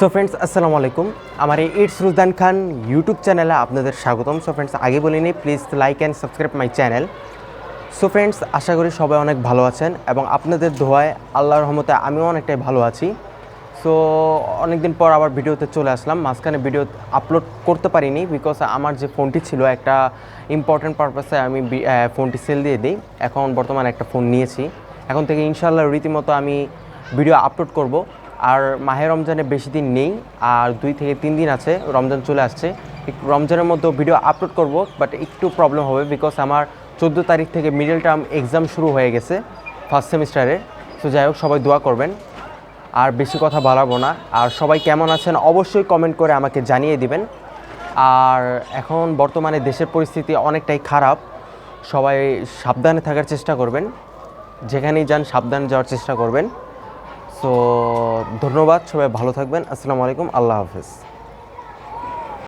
So friends আসসালামু আলাইকুম আমার এই ইটস রুজদান খান ইউটিউব চ্যানেলে আপনাদের স্বাগতম। সো ফ্রেন্ডস আগে বলে নিই please like and subscribe my channel so friends আশা করি সবাই অনেক ভালো আছেন এবং আপনাদের ধোয়ায় আল্লাহর রহমতে আমিও অনেকটাই ভালো আছি। সো অনেকদিন পর আবার ভিডিওতে চলে আসলাম। মাঝখানে ভিডিও আপলোড করতে পারিনি বিকজ আমার যে ফোনটি ছিল একটা ইম্পর্ট্যান্ট পারপাসে আমি ফোনটি সেল দিয়ে দিই। এখন বর্তমানে একটা ফোন নিয়েছি। এখন থেকে ইনশাল্লাহ রীতিমতো আমি ভিডিও আপলোড করব। আর মাহে রমজানে বেশি দিন নেই, আর দুই থেকে তিন দিন আছে, রমজান চলে আসছে। রমজানের মধ্যে ভিডিও আপলোড করব বাট একটু প্রবলেম হবে বিকজ আমার চোদ্দ তারিখ থেকে মিডল টার্ম এক্সাম শুরু হয়ে গেছে ফার্স্ট সেমিস্টারের তো যাই হোক, সবাই দোয়া করবেন। আর বেশি কথা বাড়াবো না। আর সবাই কেমন আছেন, অবশ্যই কমেন্ট করে আমাকে জানিয়ে দিবেন। আর এখন বর্তমানে দেশের পরিস্থিতি অনেকটাই খারাপ। সবাই সাবধানে থাকার চেষ্টা করবেন। যেখানেই যান, সাবধানে যাওয়ার চেষ্টা করবেন। সো ধন্যবাদ সবাই ভালো থাকবেন। আসসালামু আলাইকুম আল্লাহ হাফেজ।